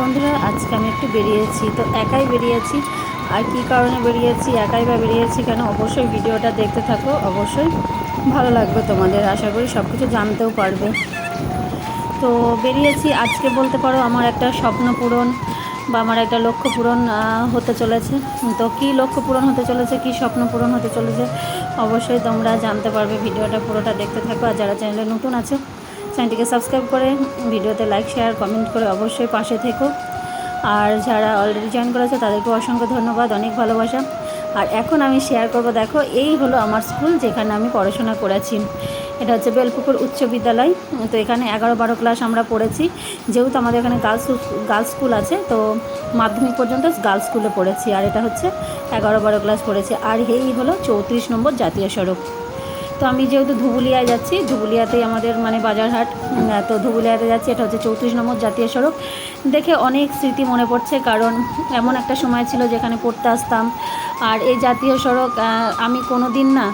বন্ধুরা, আজকে আমি একটু বেরিয়েছি। তো একাই বেরিয়েছি। আর কী কারণে বেরিয়েছি, একাই বা বেরিয়েছি কেন, অবশ্যই ভিডিওটা দেখতে থাকো। অবশ্যই ভালো লাগবে তোমাদের। আশা করি সব কিছু জানতেও পারবে। তো বেরিয়েছি। আজকে বলতে পারো, আমার একটা স্বপ্ন পূরণ বা আমার একটা লক্ষ্য পূরণ হতে চলেছে। তো কী লক্ষ্য পূরণ হতে চলেছে, কী স্বপ্ন পূরণ হতে চলেছে, অবশ্যই তোমরা জানতে পারবে। ভিডিওটা পুরোটা দেখতে থাকো। আর যারা চ্যানেলে নতুন আছে চ্যানেলটিকে সাবস্ক্রাইব করে ভিডিওতে লাইক, শেয়ার, কমেন্ট করে অবশ্যই পাশে থেকো। আর যারা অলরেডি জয়েন করেছে তাদেরকে অসংখ্য ধন্যবাদ, অনেক ভালোবাসা। আর এখন আমি শেয়ার করব, দেখো, এই হলো আমার স্কুল যেখানে আমি পড়াশোনা করেছি। এটা হচ্ছে বেলপুকুর উচ্চ বিদ্যালয়। তো এখানে এগারো বারো ক্লাস আমরা পড়েছি। যেহেতু আমাদের এখানে গার্লস গার্লস স্কুল আছে, তো মাধ্যমিক পর্যন্ত গার্লস স্কুলে পড়েছি। আর এটা হচ্ছে এগারো বারো ক্লাস পড়েছি। আর এই হলো চৌত্রিশ নম্বর জাতীয় সড়ক। তো আমি যেহেতু ধুবুলিয়ায় যাচ্ছি, ধুবুলিয়াতেই আমাদের মানে বাজারহাট তো ধুবুলিয়াতে যাচ্ছি, এটা হচ্ছে চৌত্রিশ নম্বর জাতীয় সড়ক। দেখে অনেক স্মৃতি মনে পড়ছে কারণ এমন একটা সময় ছিল যেখানে পড়তে আসতাম। আর এই জাতীয় সড়ক আমি কোনো দিন না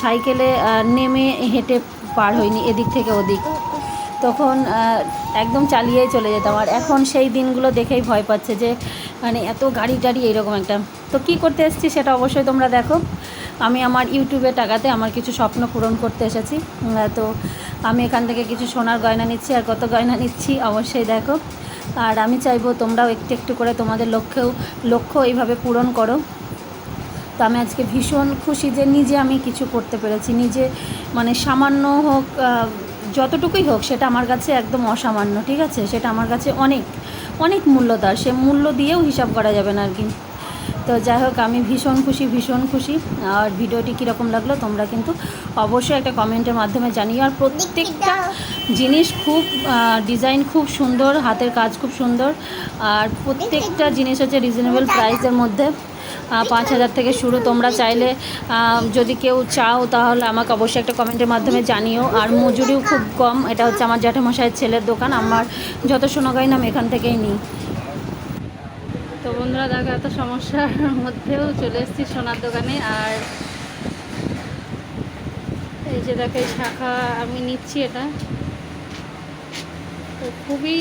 সাইকেলে নেমে হেঁটে পার হইনি এদিক থেকে ওদিক। তখন একদম চালিয়েই চলে যেতাম। আর এখন সেই দিনগুলো দেখেই ভয় পাচ্ছে যে মানে এত গাড়ি টাড়ি এইরকম একটা। তো কী করতে এসেছি সেটা অবশ্যই তোমরা দেখো। আমি আমার ইউটিউবে টাকাতে আমার কিছু স্বপ্ন পূরণ করতে এসেছি। তো আমি এখান থেকে কিছু সোনার গয়না নিচ্ছি আর কত গয়না নিচ্ছি অবশ্যই দেখো। আর আমি চাইব তোমরাও একটু একটু করে তোমাদের লক্ষ্যেও, লক্ষ্য এইভাবে পূরণ করো। তো আমি আজকে ভীষণ খুশি যে নিজে আমি কিছু করতে পেরেছি। নিজে মানে সামান্য হোক যতটুকুই হোক সেটা আমার কাছে একদম অসামান্য, ঠিক আছে? সেটা আমার কাছে অনেক অনেক মূল্য তার সে মূল্য দিয়েও হিসাব করা যাবে না আর কি। তো যাই হোক, আমি ভীষণ খুশি ভীষণ খুশি। আর ভিডিওটি কীরকম লাগল তোমরা কিন্তু অবশ্যই একটা কমেন্টের মাধ্যমে জানিও। আর প্রত্যেকটা জিনিস খুব ডিজাইন খুব সুন্দর, হাতের কাজ খুব সুন্দর। আর প্রত্যেকটা জিনিস হচ্ছে রিজনেবল প্রাইসের মধ্যে। পাঁচ হাজার থেকে শুরু। তোমরা চাইলে যদি কেউ চাও তাহলে আমাকে অবশ্যই একটা কমেন্টের মাধ্যমে জানিও। আর মজুরিও খুব কম। এটা হচ্ছে আমার জ্যাঠামশাইয়ের ছেলের দোকান। আমার যত সোনা গয়না আমি এখান থেকেই নিই। বন্ধুরা, দেখো এত সমস্যার মধ্যেও চলে এসেছি সোনার দোকানে। আর এই যে দেখো শাখা আমি নিচ্ছি এটা। তো খুবই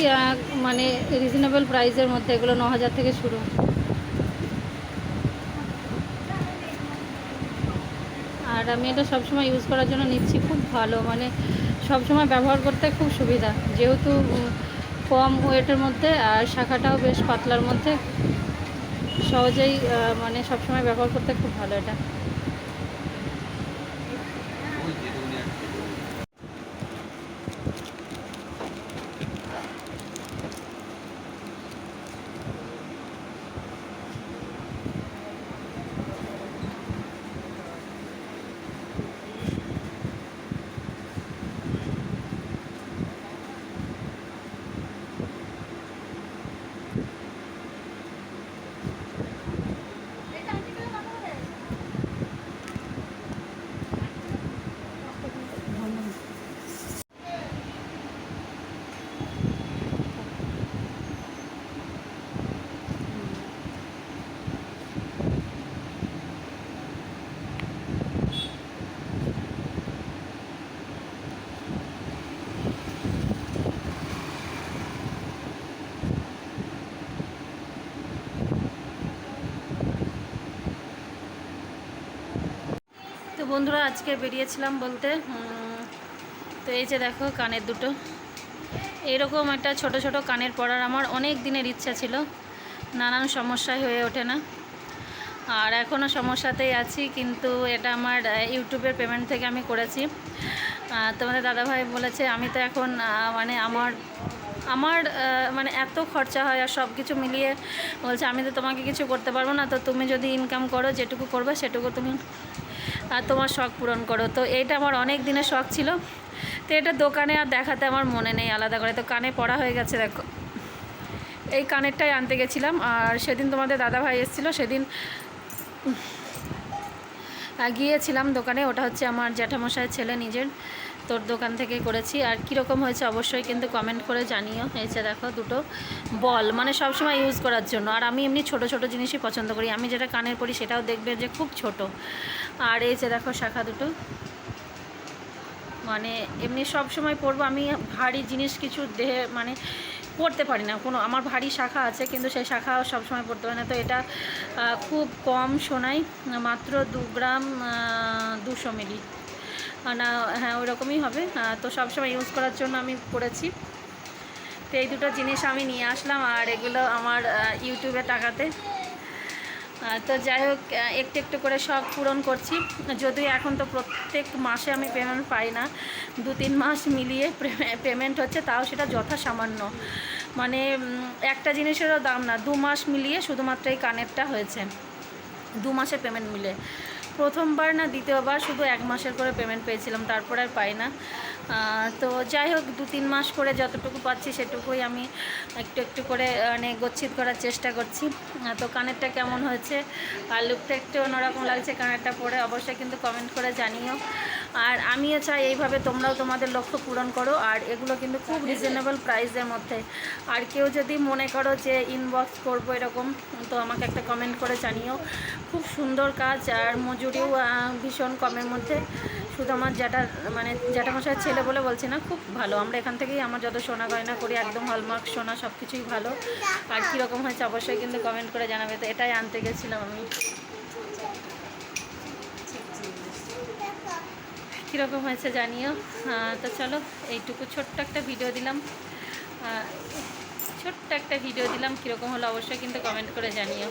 মানে রিজনেবল প্রাইসের মধ্যে এগুলো ন হাজার থেকে শুরু। আর আমি এটা সবসময় ইউজ করার জন্য নিচ্ছি, খুব ভালো। মানে সবসময় ব্যবহার করতে খুব সুবিধা। যেহেতু কম ওয়েটের মধ্যে আর শাখাটাও বেশ পাতলার মধ্যে। সহজেই মানে সবসময় ব্যবহার করতে খুব ভালো এটা। বন্ধুরা, আজকে বেরিয়েছিলাম বলতে। তো এই যে দেখো কানের দুটো। এইরকম একটা ছোট ছোট কানের পরার আমার অনেক দিনের ইচ্ছা ছিল। নানান সমস্যায় হয়ে ওঠে না। আর এখনও সমস্যাতেই আছি, কিন্তু এটা আমার ইউটিউবের পেমেন্ট থেকে আমি করেছি। তোমাদের দাদাভাই বলেছে, আমি তো এখন মানে আমার আমার মানে এত খরচা হয় আর সব কিছু মিলিয়ে বলছে, আমি তো তোমাকে কিছু করতে পারব না, তো তুমি যদি ইনকাম করো, যেটুকু করবে সেটুকু তুমি তোমার শখ পূরণ করো। তো এইটা আমার অনেক দিনের শখ ছিল। তো এটা দোকানে আর দেখাতে আমার মনে নেই আলাদা করে। তো কানে পড়া হয়ে গেছে, দেখো। এই কানেরটাই আনতে গেছিলাম। আর সেদিন তোমাদের দাদাভাই এসেছিল, সেদিন গিয়েছিলাম দোকানে। ওটা হচ্ছে আমার জ্যাঠামশায়ের ছেলে নিজের। তোর দোকান থেকে করেছি। আর কীরকম হয়েছে অবশ্যই কিন্তু কমেন্ট করে জানিও। যে দেখো দুটো বল মানে সবসময় ইউজ করার জন্য। আর আমি এমনি ছোট ছোট জিনিসই পছন্দ করি। আমি যেটা কানের পরি সেটাও দেখবে যে খুব ছোট। আর এই যে দেখো শাখা দুটো। মানে এমনি সব সময় পরবো। আমি ভারী জিনিস কিছু দেহে মানে পড়তে পারি না। কোনো, আমার ভারী শাখা আছে, কিন্তু সেই শাখা সবসময় পড়তে পারি না। তো এটা খুব কম সোনাই মাত্র দু গ্রাম দুশো মিলি। না হ্যাঁ ওরকমই হবে। তো সবসময় ইউজ করার জন্য আমি করেছি তো এই দুটো জিনিস আমি নিয়ে আসলাম আর এগুলো আমার ইউটিউবে টাকাতে তো যাই হোক একটু একটু করে সব পূরণ করছি। যদিও এখন তো প্রত্যেক মাসে আমি পেমেন্ট পাই না। দু, তিন মাস মিলিয়ে পেমেন্ট হচ্ছে, তাও সেটা যথাসামান্য। মানে একটা জিনিসেরও দাম না। দু মাস মিলিয়ে শুধুমাত্র এই কানেরটা হয়েছে। দু মাসে পেমেন্ট মিলে। প্রথমবার না, দ্বিতীয়বার শুধু এক মাসের করে পেমেন্ট পেয়েছিলাম, তারপর আর পাই না। তো যাই হোক, দু তিন মাস করে যতটুকু পাচ্ছি সেটুকুই আমি একটু একটু করে মানে গচ্ছিত করার চেষ্টা করছি। তো কানেরটা কেমন হয়েছে? আর লুকটা একটু অন্যরকম লাগছে কানেরটা পরে, অবশ্যই কিন্তু কমেন্ট করে জানিও। আর আমিও চাই এইভাবে তোমরাও তোমাদের লক্ষ্য পূরণ করো, আর এগুলো কিন্তু খুব রিজনেবল প্রাইসের মধ্যে। আর কেউ যদি মনে করো যে ইনবক্স করব এরকম, তো আমাকে একটা কমেন্ট করে জানিও। খুব সুন্দর কাজ, আর মজুরিও ভীষণ কমের মধ্যে। শুধু আমার যেটা মানে জ্যাঠামশাই ছেলে বলে বলছি না, খুব ভালো। আমরা এখান থেকেই আমার যত সোনা গয়না করি, একদম হলমার্ক সোনা সব কিছুই ভালো। আর কীরকম হয়েছে অবশ্যই কিন্তু কমেন্ট করে জানাবে। তো এটাই আনতে গেছিলাম আমি। কীরকম হয়েছে জানিও। তো চলো, এইটুকু ছোট্ট একটা ভিডিও দিলাম। ছোট্ট একটা ভিডিও দিলাম, কীরকম হলো অবশ্যই কিন্তু কমেন্ট করে জানিও।